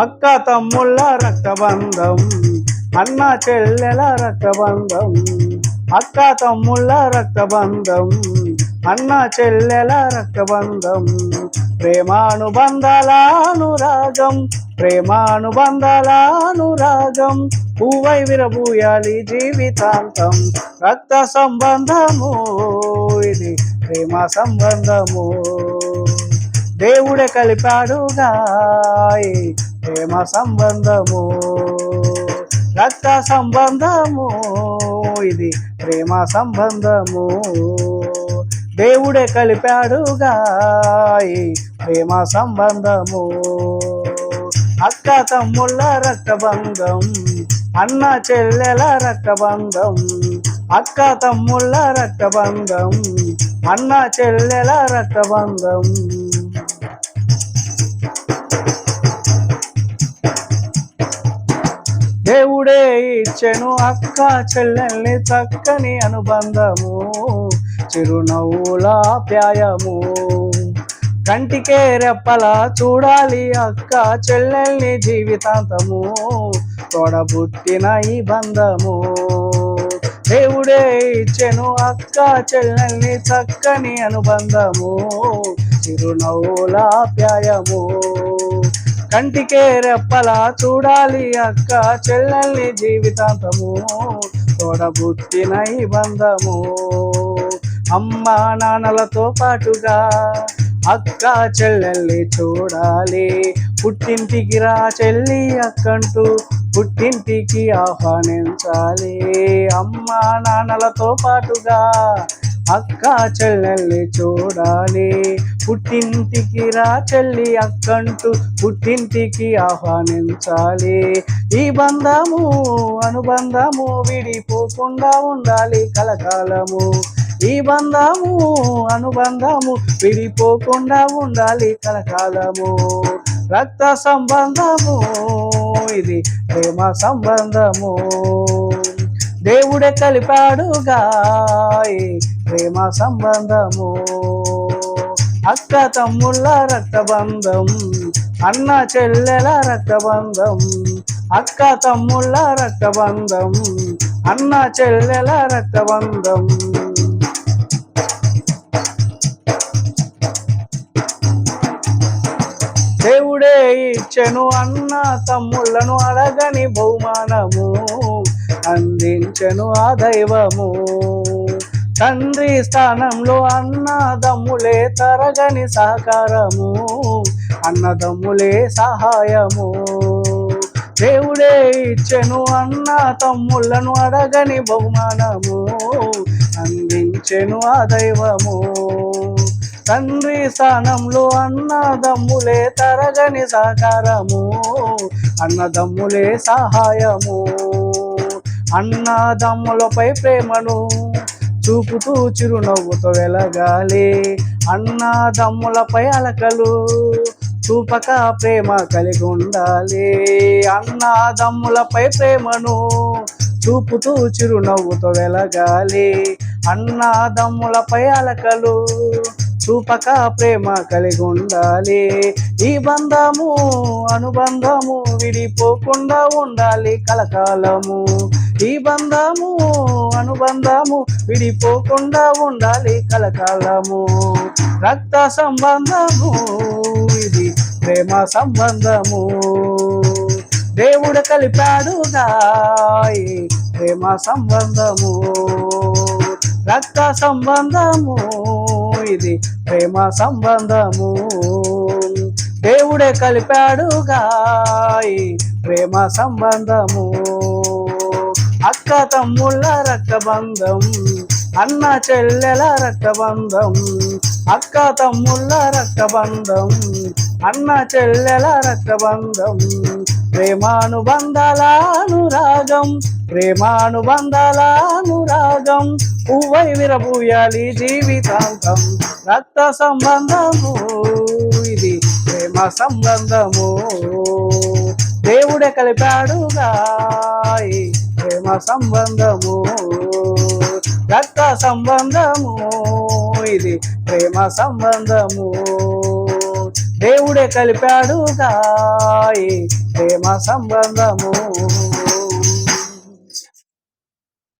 అక్క తమ్ముళ్ళ రక్తబంధం అన్న చెల్లెల రక్తబంధం అక్క తమ్ముళ్ళ రక్తబంధం అన్న చెల్లెల రక్తబంధం. ప్రేమానుబంధాలానురాగం ప్రేమానుబంధాలానురాగం పువ్వై విరబూయాలి జీవితాంతం. రక్త సంబంధము ఇది ప్రేమ సంబంధము. దేవుడే కలిపాడుగా ప్రేమ సంబంధము. రక్త సంబంధము ఇది ప్రేమ సంబంధము. దేవుడే కలిపాడుగా ప్రేమ సంబంధము. అక్క తమ్ముళ్ళ రక్తబంధం అన్న చెల్లెల రక్తబంధం అక్క తమ్ముళ్ళ రక్తబంధం అన్న చెల్లెల రక్తబంధం. దేవుడే ఇచ్చెను అక్క చెల్లెల్ని చక్కని అనుబంధము చిరునవ్వుల ప్యాయము కంటికే రెప్పలా చూడాలి అక్క చెల్లెల్ని జీవితాంతము తోడబుట్టిన ఈ బంధము. దేవుడే ఇచ్చెను అక్క చెల్లెల్ని చక్కని అనుబంధము చిరునవ్వుల ప్యాయము కంటికే రెప్పలా చూడాలి అక్క చెల్లెల్ని జీవితాంతము తోడబుట్టిన ఈ బంధము. అమ్మ నాన్నలతో పాటుగా అక్క చెల్లెల్ని చూడాలి. పుట్టింటికి రా చెల్లి అక్కంటూ పుట్టింటికి ఆహ్వానించాలి. అమ్మ నాన్నలతో పాటుగా అక్క చెల్లెల్ని చూడాలి. పుట్టింటికి రా చెల్లి అక్కంటూ పుట్టింటికి ఆహ్వానించాలి. ఈ బంధము అనుబంధము విడిపోకుండా ఉండాలి కలకాలము. ఈ బంధము అనుబంధము విడిపోకుండా ఉండాలి కలకాలము. రక్త సంబంధము ఇది ప్రేమ సంబంధము. దేవుడే కలిపాడుగా ప్రేమ సంబంధము. అక్క తమ్ముళ్ళ రక్తబంధం అన్న చెల్లెల రక్తబంధం అక్క తమ్ముళ్ళ రక్తబంధం అన్న చెల్లెల రక్తబంధం. దేవుడే ఇచ్చెను అన్న తమ్ముళ్ళను అడగని బహుమానము. అందించెను ఆ దైవము. తండ్రి స్థానంలో అన్నదమ్ములే తరగని సహకారము. అన్నదమ్ములే సహాయము. దేవుడే ఇచ్చెను అన్న తమ్ముళ్ళను అడగని బహుమానము. అందించెను ఆ దైవము. తండ్రి స్థానంలో అన్నదమ్ములే తరగని సహకారము అన్నదమ్ములే సహాయము. అన్నదమ్ములపై ప్రేమను చూపుతూ చిరునవ్వుతో వెలగాలి. అన్నదమ్ములపై అలకలు చూపక ప్రేమ కలిగి ఉండాలి. అన్నదమ్ములపై ప్రేమను చూపుతూ చిరునవ్వుతో వెలగాలి. అన్నదమ్ములపై అలకలు చూపక ప్రేమ కలిగి ఉండాలి ఈ బంధము అనుబంధము విడిపోకుండా ఉండాలి కలకాలము. ఈ బంధము అనుబంధము విడిపోకుండా ఉండాలి కలకాలము. రక్త సంబంధము ఇది ప్రేమ సంబంధము. దేవుడు కలిపాడుగా ప్రేమ సంబంధము. రక్త సంబంధము ఇది ప్రేమ సంబంధము. దేవుడే కలిపాడుగా ప్రేమ సంబంధము. అక్క తమ్ముళ్ళ రక్తబంధం అన్న చెల్లెల రక్తబంధం అక్క తమ్ముళ్ళ రక్తబంధం అన్న చెల్లెల రక్తబంధం. ప్రేమానుబంధాలానురాగం ప్రేమానుబంధాలానురాగం పువ్వై విరబూయాలి జీవితాంతం. రక్త సంబంధము ఇది ప్రేమ సంబంధము. దేవుడే కలిపాడుగా ప్రేమ సంబంధము. రక్త సంబంధము ఇది ప్రేమ సంబంధము. దేవుడే కలిపాడుగా ప్రేమ సంబంధము.